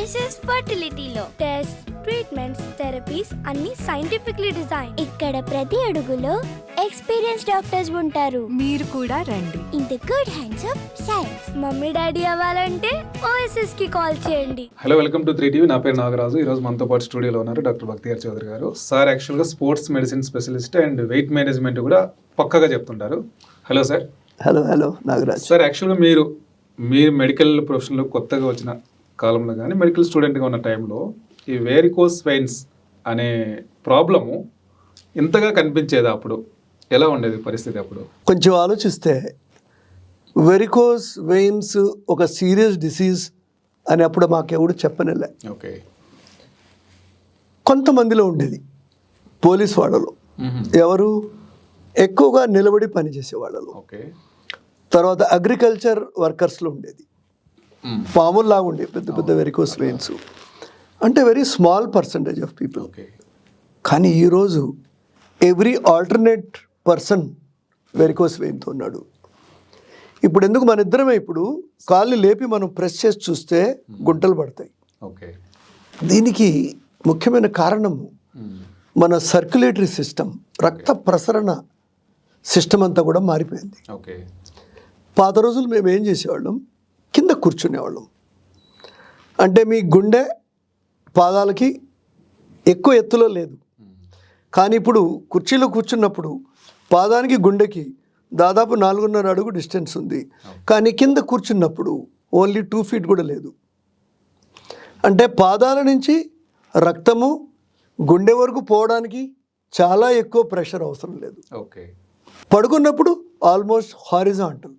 OSS ఫర్టిలిటీలో test treatments therapies అన్ని scientifically design ఇక్కడ ప్రతి అడుగులో ఎక్స్పీరియన్స్ డాక్టర్స్ ఉంటారు. మీరు కూడా రండి. In the good hands of science mummy daddy అవ్వాలంటే ఓఎస్ఎస్కి కాల్ చేయండి. Hello welcome to three TV నా పేరు నాగరాజు. ఈ రోజు మనతో పాటు స్టూడియోలో ఉన్నారు డాక్టర్ భక్తిగారు చౌదరి గారు. సార్ యాక్చువల్గా sports medicine specialist and weight management కూడా పక్కగా చెప్తుంటారు. Hello sir hello hello Nagaraj. Sir యాక్చువల్గా మీరు మీరు మెడికల్ ప్రొఫెషన్లో కొత్తగా వచ్చిన కాలంలో కానీ మెడికల్ స్టూడెంట్గా ఉన్న టైంలో ఈ వేరికోస్ వెయిన్స్ అనే ప్రాబ్లము ఇంతగా కనిపించేదా అప్పుడు? ఎలా ఉండేది పరిస్థితి అప్పుడు? కొంచెం ఆలోచిస్తే వెరికోస్ వెయిన్స్ ఒక సీరియస్ డిసీజ్ అని అప్పుడు మాకెవడు చెప్పనిలే. ఓకే కొంతమందిలో ఉండేది. పోలీస్ వాళ్ళలో. ఎవరు? ఎక్కువగా నిలబడి పనిచేసే వాళ్ళలో ఓకే తర్వాత అగ్రికల్చర్ వర్కర్స్లో ఉండేది. పాముల్లాగా ఉండే పెద్ద పెద్ద వెరికోస్ వెయిన్స్ అంటే very small percentage of people కానీ ఈరోజు ఎవ్రీ ఆల్టర్నేట్ పర్సన్ వెరికోస్ వెయిన్తో ఉన్నాడు. ఇప్పుడు ఎందుకు మన ఇద్దరమే ఇప్పుడు? కాళ్ళు లేపి మనం ప్రెస్ చేసి చూస్తే గుంటలు పడతాయి. ఓకే దీనికి ముఖ్యమైన కారణము మన సర్క్యులేటరీ సిస్టమ్ రక్త ప్రసరణ సిస్టమ్ అంతా కూడా మారిపోయింది. ఓకే పాత రోజులు మేము ఏం చేసేవాళ్ళం? కింద కూర్చునేవాళ్ళం. అంటే మీ గుండె పాదాలకి ఎక్కువ ఎత్తులో లేదు. కానీ ఇప్పుడు కుర్చీలో కూర్చున్నప్పుడు పాదానికి గుండెకి దాదాపు నాలుగున్నర అడుగు డిస్టెన్స్ ఉంది. కానీ కింద కూర్చున్నప్పుడు ఓన్లీ టూ ఫీట్ కూడా లేదు. అంటే పాదాల నుంచి రక్తము గుండె వరకు పోవడానికి చాలా ఎక్కువ ప్రెషర్ అవసరం లేదు. ఓకే. పడుకున్నప్పుడు ఆల్మోస్ట్ హారిజాంటల్.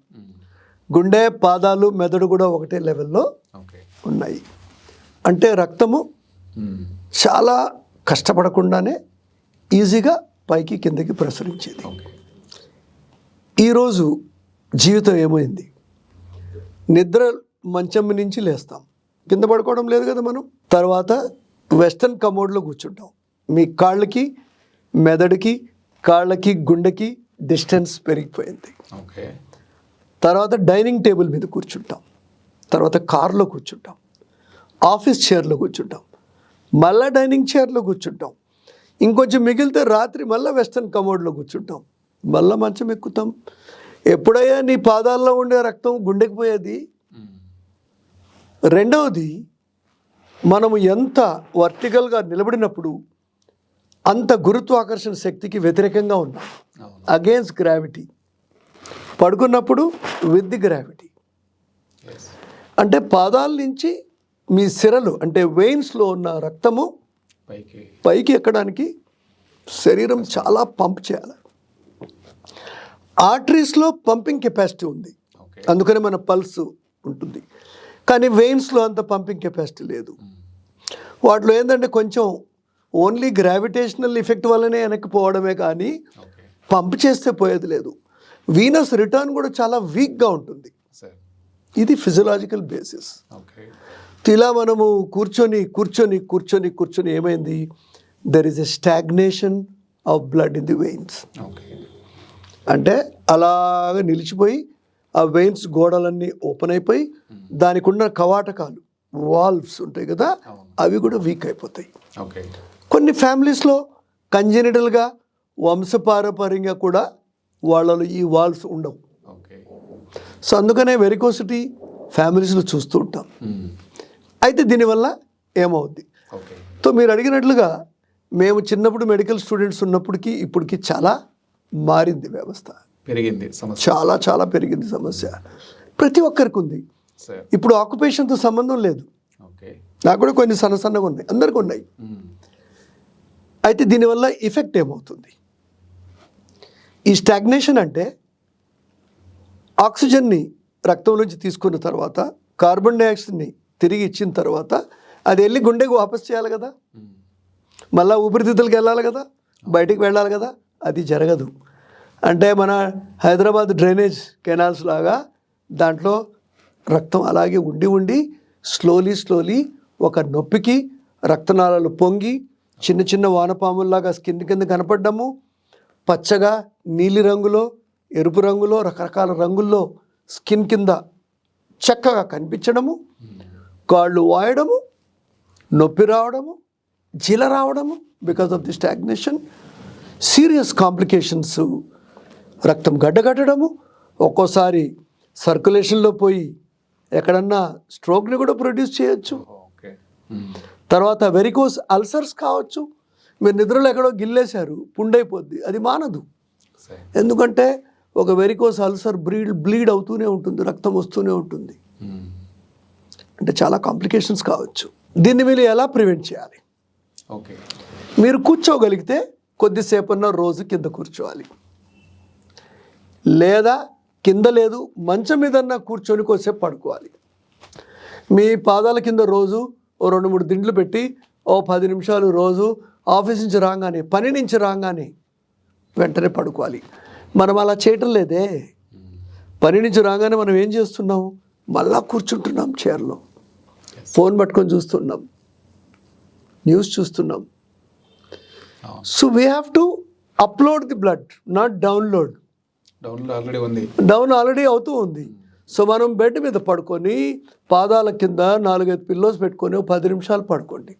గుండె పాదాలు మెదడు కూడా ఒకటే లెవెల్లో ఉన్నాయి. అంటే రక్తము చాలా కష్టపడకుండానే ఈజీగా పైకి కిందకి ప్రసరించేది. ఈరోజు జీవితం ఏమైంది? నిద్ర మంచం నుంచి లేస్తాం. కింద పడుకోవడం లేదు కదా మనం? తర్వాత వెస్టర్న్ కమోడ్లో కూర్చుంటాం. మీ కాళ్ళకి మెదడుకి కాళ్ళకి గుండెకి డిస్టెన్స్ పెరిగిపోయింది. ఓకే. తర్వాత డైనింగ్ టేబుల్ మీద కూర్చుంటాం. తర్వాత కార్లో కూర్చుంటాం. ఆఫీస్ చైర్లో కూర్చుంటాం. మళ్ళా డైనింగ్ చైర్లో కూర్చుంటాం. ఇంకొంచెం మిగిలితే రాత్రి మళ్ళీ వెస్టర్న్ కమోడ్లో కూర్చుంటాం. మళ్ళీ మంచం ఎక్కుతాం. ఎప్పుడయ్యా నీ పాదాల్లో ఉండే రక్తం గుండెకి పోయేది? రెండవది మనము ఎంత వర్టికల్గా నిలబడినప్పుడు అంత గురుత్వాకర్షణ శక్తికి వ్యతిరేకంగా ఉన్నాం. అగేన్స్ట్ గ్రావిటీ పడుకున్నప్పుడు విత్ ది గ్రావిటీ అంటే పాదాల నుంచి మీ సిరలు అంటే వెయిన్స్లో ఉన్న రక్తము పైకి. పైకి ఎక్కడానికి శరీరం చాలా పంప్ చేయాలి. ఆర్టరీస్లో పంపింగ్ కెపాసిటీ ఉంది. అందుకనే మన పల్స్ ఉంటుంది. కానీ వెయిన్స్లో అంత పంపింగ్ కెపాసిటీ లేదు. వాటిలో ఏంటంటే కొంచెం ఓన్లీ గ్రావిటేషనల్ ఎఫెక్ట్ వల్లనే వెనక్కి పోవడమే కానీ పంప్ చేస్తే పోయేది లేదు. వీనస్ రిటర్న్ కూడా చాలా వీక్గా ఉంటుంది. సార్ ఇది ఫిజియలాజికల్ బేసిస్ ఓకే ఇలా మనము కూర్చొని కూర్చొని కూర్చొని కూర్చొని ఏమైంది? There is a stagnation of blood in the veins okay అంటే అలాగ నిలిచిపోయి ఆ వెయిన్స్ గోడలన్నీ ఓపెన్ అయిపోయి దానికి ఉన్న కవాటకాలు వాల్వ్స్ ఉంటాయి కదా. అవి కూడా వీక్ అయిపోతాయి. ఓకే కొన్ని ఫ్యామిలీస్లో కంజెనిటల్గా వంశపారపర్యంగా కూడా వాళ్ళలో ఈ వాల్వ్స్ ఉండవు. ఓకే. సో అందుకనే వెరికోసిటీ ఫ్యామిలీస్లో చూస్తూ ఉంటాం. అయితే దీనివల్ల ఏమవుద్ది? సో మీరు అడిగినట్లుగా మేము చిన్నప్పుడు మెడికల్ స్టూడెంట్స్ ఉన్నప్పటికీ ఇప్పటికి చాలా మారింది వ్యవస్థ. పెరిగింది సమస్య. చాలా చాలా పెరిగింది సమస్య. ప్రతి ఒక్కరికి ఉంది. ఇప్పుడు ఆక్యుపేషన్తో సంబంధం లేదు. నాకు కూడా కొన్ని సన్న సన్నగా ఉన్నాయి. అందరికీ ఉన్నాయి. అయితే దీనివల్ల ఎఫెక్ట్ ఏమవుతుంది? ఈ స్టాగ్నేషన్ అంటే ఆక్సిజన్ని రక్తం నుంచి తీసుకున్న తర్వాత కార్బన్ డైఆక్సైడ్ని తిరిగి ఇచ్చిన తర్వాత అది వెళ్ళి గుండెకు వాపస్ చేయాలి కదా. మళ్ళా ఊపిరితిత్తులకి వెళ్ళాలి కదా. బయటికి వెళ్ళాలి కదా. అది జరగదు. అంటే మన హైదరాబాద్ డ్రైనేజ్ కెనాల్స్ లాగా దాంట్లో రక్తం అలాగే ఉండి ఉండి స్లోలీ స్లోలీ ఒక నొప్పికి రక్తనాళాలు పొంగి చిన్న చిన్న వానపాముల్లాగా స్కిన్ కింద కనపడ్డము పచ్చగా నీలి రంగులో ఎరుపు రంగులో రకరకాల రంగుల్లో స్కిన్ కింద చక్కగా కనిపించడము కాళ్ళు వాయడము నొప్పి రావడము జీల రావడము because of the stagnation serious complications రక్తం గడ్డగట్టడము ఒక్కోసారి సర్క్యులేషన్లో పోయి ఎక్కడన్నా స్ట్రోక్ని కూడా ప్రొడ్యూస్ చేయొచ్చు. ఓకే. తర్వాత వెరికోస్ అల్సర్స్ కావచ్చు. మీరు నిద్రలో ఎక్కడో గిల్లేశారు పుండైపోద్ది. అది మానదు. ఎందుకంటే ఒక వెరికోస్ అల్సర్ బ్లీడ్ బ్లీడ్ అవుతూనే ఉంటుంది రక్తం వస్తూనే ఉంటుంది. అంటే చాలా కాంప్లికేషన్స్ కావచ్చు. దీన్ని మీరు ఎలా ప్రివెంట్ చేయాలి? ఓకే. మీరు కూర్చోగలిగితే కొద్దిసేపన్న రోజు కింద కూర్చోవాలి. లేదా కింద లేదు మంచం మీదన్నా కూర్చొని కొద్దిసేపు పడుకోవాలి. మీ పాదాల కింద రోజు ఓ రెండు మూడు దిండ్లు పెట్టి ఓ పది నిమిషాలు రోజు ఆఫీస్ నుంచి రాగానే పని నుంచి రాగానే వెంటనే పడుకోవాలి. మనం అలా చేయటం లేదే. పని నుంచి రాగానే మనం ఏం చేస్తున్నాం? మళ్ళా కూర్చుంటున్నాం చైర్లో. ఫోన్ పట్టుకొని చూస్తున్నాం. న్యూస్ చూస్తున్నాం. So we have to upload the blood not download download already ఉంది. డౌన్ ఆల్రెడీ అవుతూ ఉంది. సో మనం బెడ్ మీద పడుకొని పాదాల కింద నాలుగైదు పిల్లోస్ పెట్టుకొని పది నిమిషాలు పడుకోండి.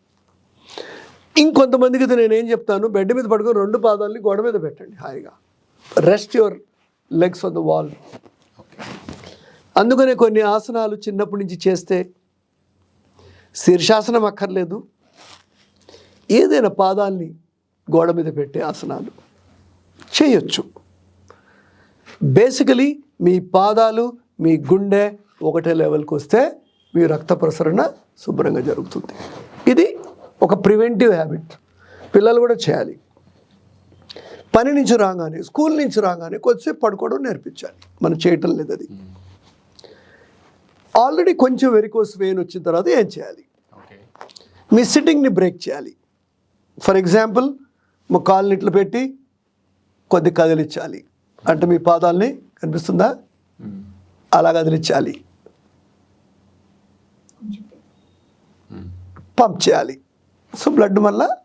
ఇంకొంతమందికి అయితే నేనేం చెప్తాను? బెడ్ మీద పడుకొని రెండు పాదాలని గోడ మీద పెట్టండి హాయిగా. Rest your legs on the wall అందుకనే కొన్ని ఆసనాలు చిన్నప్పటి నుంచి చేస్తే శీర్షాసనం అక్కర్లేదు. ఏదైనా పాదాల్ని గోడ మీద పెట్టే ఆసనాలు చేయొచ్చు. బేసికలీ మీ పాదాలు మీ గుండె ఒకటే లెవెల్కి వస్తే మీ రక్త ప్రసరణ శుభ్రంగా జరుగుతుంది. ఇది ఒక ప్రివెంటివ్ హ్యాబిట్. పిల్లలు కూడా చేయాలి. పని నుంచి రాగానే స్కూల్ నుంచి రాగానే కొద్దిసేపు పడుకోవడం నేర్పించాలి. మనం చేయటం లేదు అది. ఆల్రెడీ కొంచెం వెరికోస్ వెయిన్ వచ్చిన తర్వాత ఏం చేయాలి? మీ సిట్టింగ్ని బ్రేక్ చేయాలి. ఫర్ ఎగ్జాంపుల్ మా కాళ్ళని ఇట్లా పెట్టి కొద్ది కదిలించాలి అంటే మీ పాదాలని కనిపిస్తుందా? అలా కదిలించాలి పంప్ చేయాలి. సో బ్లడ్ వల్ల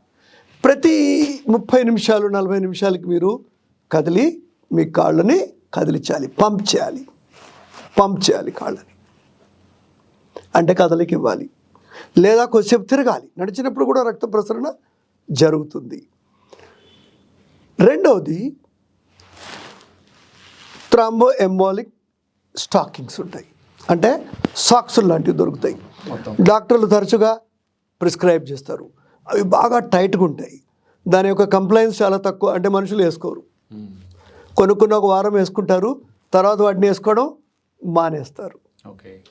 ప్రతి ముప్పై నిమిషాలు నలభై నిమిషాలకి మీరు కదిలి మీ కాళ్ళని కదిలించాలి. పంప్ చేయాలి. పంప్ చేయాలి కాళ్ళని. అంటే కదలికి ఇవ్వాలి. లేదా కొద్దిసేపు తిరగాలి. నడిచినప్పుడు కూడా రక్త ప్రసరణ జరుగుతుంది. రెండవది థ్రాంబో ఎంబాలిక్ స్టాకింగ్స్ ఉంటాయి. అంటే సాక్స్ లాంటివి దొరుకుతాయి. డాక్టర్లు తరచుగా ప్రిస్క్రైబ్ చేస్తారు. అవి బాగా టైట్గా ఉంటాయి. దాని యొక్క కంప్లైంట్స్ చాలా తక్కువ అంటే మనుషులు వేసుకోరు. కొనుక్కున్న ఒక వారం వేసుకుంటారు తర్వాత వాటిని వేసుకోవడం మానేస్తారు. ఓకే.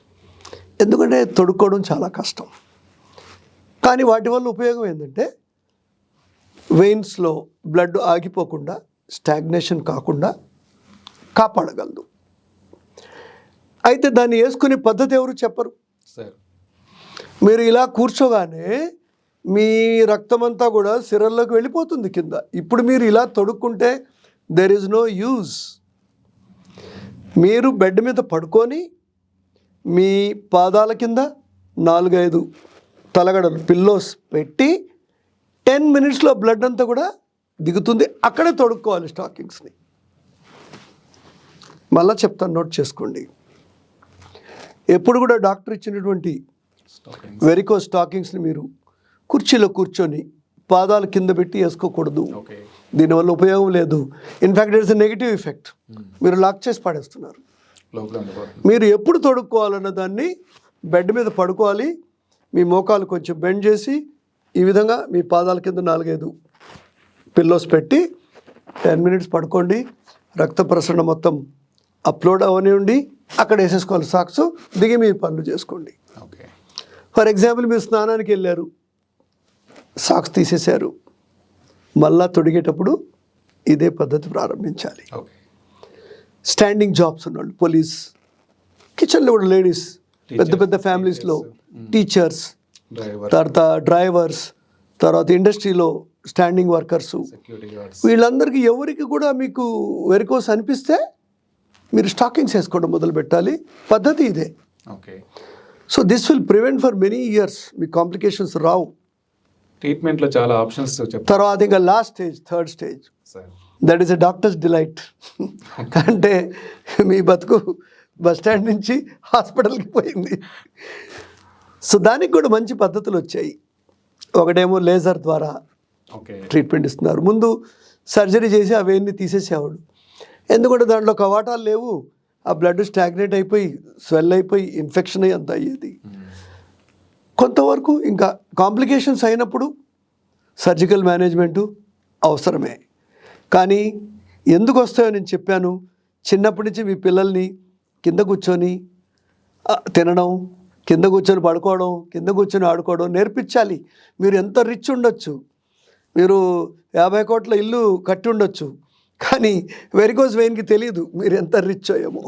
ఎందుకంటే తొడుక్కోవడం చాలా కష్టం. కానీ వాటి వల్ల ఉపయోగం ఏంటంటే వెయిన్స్లో బ్లడ్ ఆగిపోకుండా స్టాగ్నేషన్ కాకుండా కాపాడగలదు. అయితే దాన్ని వేసుకునే పద్ధతి ఎవరు చెప్పరు? సార్. మీరు ఇలా కూర్చోగానే మీ రక్తమంతా కూడా సిరల్లోకి వెళ్ళిపోతుంది కింద. ఇప్పుడు మీరు ఇలా తొడుక్కుంటే దెర్ ఇస్ నో యూజ్ మీరు బెడ్ మీద పడుకొని మీ పాదాల కింద నాలుగైదు తలగడలు పిల్లోస్ పెట్టి టెన్ మినిట్స్లో బ్లడ్ అంతా కూడా దిగుతుంది. అక్కడే తొడుక్కోవాలి స్టాకింగ్స్ని మళ్ళా చెప్తాను నోట్ చేసుకోండి. ఎప్పుడు కూడా డాక్టర్ ఇచ్చినటువంటి వెరికో స్టాకింగ్స్ని మీరు కుర్చీలో కూర్చొని పాదాలు కింద పెట్టి వేసుకోకూడదు. దీనివల్ల ఉపయోగం లేదు. In fact it's negative effect మీరు లాక్ చేసి పడేస్తున్నారు. మీరు ఎప్పుడు తొడుక్కోవాలన్న దాన్ని బెడ్ మీద పడుకోవాలి. మీ మోకాలు కొంచెం బెండ్ చేసి ఈ విధంగా మీ పాదాల కింద నాలుగైదు పిల్లోస్ పెట్టి టెన్ మినిట్స్ పడుకోండి. రక్త ప్రసరణ మొత్తం అప్లోడ్ అవనివ్వండి. అక్కడ వేసేసుకోవాలి సాక్స్. దిగి మీ పనులు చేసుకోండి. ఓకే ఫర్ ఎగ్జాంపుల్ మీరు స్నానానికి వెళ్ళారు సాక్స్ తీసేశారు మళ్ళా తొడిగేటప్పుడు ఇదే పద్ధతి ప్రారంభించాలి. స్టాండింగ్ జాబ్స్ ఉన్నవాళ్ళు పోలీస్ కిచెన్లో కూడా లేడీస్ పెద్ద పెద్ద ఫ్యామిలీస్లో టీచర్స్ తర్వాత డ్రైవర్స్ తర్వాత ఇండస్ట్రీలో స్టాండింగ్ వర్కర్స్ వీళ్ళందరికీ ఎవరికి కూడా మీకు వెరికోస్ అనిపిస్తే మీరు స్టాకింగ్స్ వేసుకోవడం మొదలు పెట్టాలి పద్ధతి ఇదే. Okay. So this will prevent for many years me complications రావు. ట్రీట్మెంట్లో చాలా ఆప్షన్స్ తర్వాత ఇంకా last stage third stage sir. That is a doctor's delight అంటే మీ బతుకు బస్ స్టాండ్ నుంచి హాస్పిటల్కి పోయింది. సో దానికి కూడా మంచి పద్ధతులు వచ్చాయి. ఒకటేమో లేజర్ ద్వారా ఓకే. ట్రీట్మెంట్ ఇస్తున్నారు. ముందు సర్జరీ చేసి అవన్నీ తీసేసేవాడు. ఎందుకంటే దాంట్లో కవాటాలు లేవు. ఆ బ్లడ్ స్టాగ్నేట్ అయిపోయి స్వెల్ అయిపోయి ఇన్ఫెక్షన్ అయ్యి అంత అయ్యేది. కొంతవరకు ఇంకా కాంప్లికేషన్స్ అయినప్పుడు సర్జికల్ మేనేజ్మెంటు అవసరమే. కానీ ఎందుకు వస్తాయో నేను చెప్పాను. చిన్నప్పటి నుంచి మీ పిల్లల్ని కింద కూర్చొని తినడం కింద కూర్చొని పడుకోవడం కింద కూర్చొని ఆడుకోవడం నేర్పించాలి. మీరు ఎంత రిచ్ ఉండొచ్చు. మీరు యాభై కోట్ల ఇల్లు కట్టి ఉండొచ్చు. కానీ వెరికోజ్ వెయిన్కి తెలియదు మీరు ఎంత రిచ్ అయ్యామో.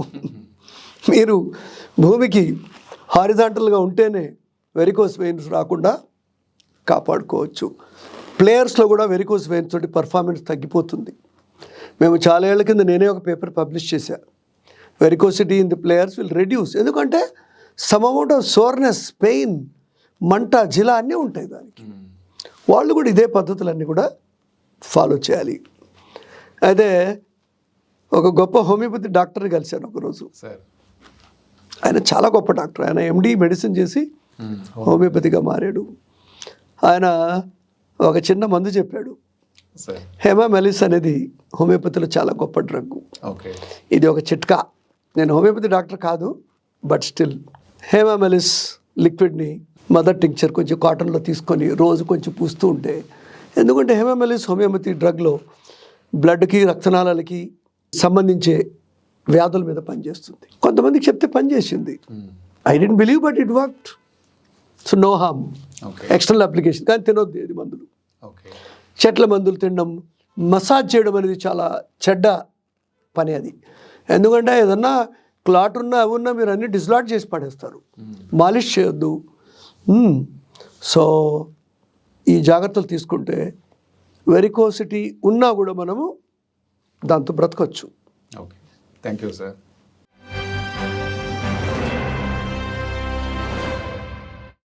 మీరు భూమికి హారిజాంటల్గా ఉంటేనే వెరికోస్ వెయిన్స్ రాకుండా కాపాడుకోవచ్చు. ప్లేయర్స్లో కూడా వెరికోస్ వెయిన్స్ తోటి పర్ఫార్మెన్స్ తగ్గిపోతుంది. మేము చాలా ఏళ్ళ కింద నేనే ఒక పేపర్ పబ్లిష్ చేశా. Varicosity in the players will reduce. ఎందుకంటే some amount of soreness pain మంట జిలా అన్నీ ఉంటాయి దానికి. వాళ్ళు కూడా ఇదే పద్ధతులన్నీ కూడా ఫాలో చేయాలి. అయితే ఒక గొప్ప హోమియోపతి డాక్టర్ కలిశాను ఒకరోజు. సార్. ఆయన చాలా గొప్ప డాక్టర్. ఆయన ఎండి మెడిసిన్ చేసి హోమియోపతిగా మారాడు. ఆయన ఒక చిన్న మందు చెప్పాడు. హెమామెలిస్ అనేది హోమియోపతిలో చాలా గొప్ప డ్రగ్. ఓకే. ఇది ఒక చిట్కా. నేను హోమియోపతి డాక్టర్ కాదు బట్ స్టిల్ హేమామెలిస్ లిక్విడ్ని మదర్ టింక్చర్ కొంచెం కాటన్లో తీసుకొని రోజు కొంచెం పూస్తూ ఉంటే ఎందుకంటే హేమామెలిస్ హోమియోపతి డ్రగ్లో బ్లడ్కి రక్తనాళాలకి సంబంధించే వ్యాధుల మీద పనిచేస్తుంది. కొంతమందికి చెప్తే పనిచేసింది. I don't believe but it worked so no harm external application కానీ తినొద్దు ఇది మందులు. చెట్ల మందులు తినడం మసాజ్ చేయడం అనేది చాలా చెడ్డ పని అది. ఎందుకంటే ఏదన్నా క్లాట్ ఉన్నా అవి ఉన్నా మీరు అన్ని డిస్లాట్ చేసి పడేస్తారు. మాలిష్ చేయొద్దు. సో ఈ జాగ్రత్తలు తీసుకుంటే వెరికోసిటీ ఉన్నా కూడా మనము దాంతో బ్రతకొచ్చు ఓకే థ్యాంక్ యూ సార్